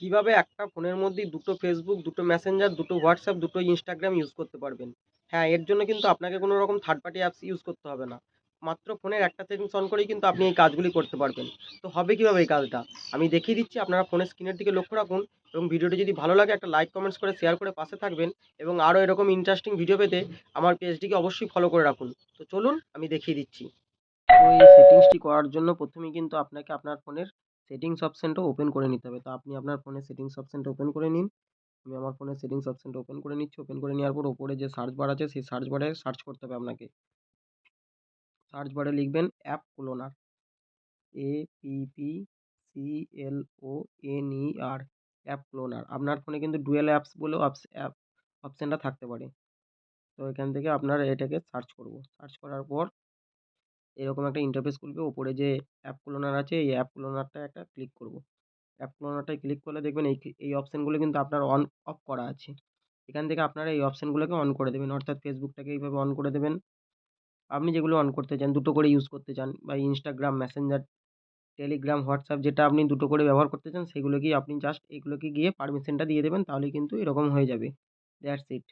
কীভাবে একটা ফোনের মধ্যেই দুটো ফেসবুক দুটো মেসেঞ্জার দুটো হোয়াটসঅ্যাপ দুটো ইনস্টাগ্রাম ইউজ করতে পারবেন? হ্যাঁ এর জন্য কিন্তু আপনাকে কোনো রকম থার্ড পার্টি অ্যাপস ইউজ করতে হবে না। মাত্র ফোনের একটা সেটিংস অন করেই কিন্তু আপনি এই কাজগুলি করতে পারবেন। তো হবে কীভাবে এই কাজটা? আমি দেখিয়ে দিচ্ছি, আপনারা ফোনের স্ক্রিনের দিকে লক্ষ্য রাখুন এবং ভিডিওটি যদি ভালো লাগে, একটা লাইক কমেন্টস করে শেয়ার করে পাশে থাকবেন এবং আরও এরকম ইন্টারেস্টিং ভিডিও পেতে আমার পেজটিকে অবশ্যই ফলো করে রাখুন। তো চলুন, আমি দেখিয়ে দিচ্ছি। তো এই সেটিংসটি করার জন্য প্রথমেই কিন্তু আপনাকে আপনার ফোনের সেটিংস অপশানটা ওপেন করে নিতে হবে। তো আপনি আপনার ফোনের সেটিংস অপশানটা ওপেন করে নিন। আমি আমার ফোনের সেটিংস অপশানটা ওপেন করে নিচ্ছি। ওপেন করে নেওয়ার পর ওপরে যে সার্চ বার আছে, সেই সার্চ বারে সার্চ করতে হবে আপনাকে। সার্চ বারে লিখবেন app cloner A P P C L O N E R app cloner আপনার ফোনে কিন্তু ডুয়েল অ্যাপস অ্যাপস অ্যাপ অপশানটা থাকতে পারে। তো এখান থেকে আপনার এটাকে সার্চ করব। সার্চ করার পর এরকম একটা ইন্টারফেস খুলবে। ওপরে যে অ্যাপ ক্লোনার আছে, এই অ্যাপ ক্লোনারটা একটা ক্লিক করব। অ্যাপ ক্লোনারটায় ক্লিক করলে দেখবেন এই এই অপশানগুলো কিন্তু আপনার অন অফ করা আছে। এখান থেকে আপনারা এই অপশানগুলোকে অন করে দেবেন। অর্থাৎ ফেসবুকটাকে এইভাবে অন করে দেবেন। আপনি যেগুলো অন করতে চান, দুটো করে ইউজ করতে চান বা ইনস্টাগ্রাম মেসেঞ্জার টেলিগ্রাম হোয়াটসঅ্যাপ যেটা আপনি দুটো করে ব্যবহার করতে চান, সেগুলোকেই আপনি জাস্ট এগুলোকে গিয়ে পারমিশনটা দিয়ে দেবেন তাহলেই কিন্তু এরকম হয়ে যাবে। That's it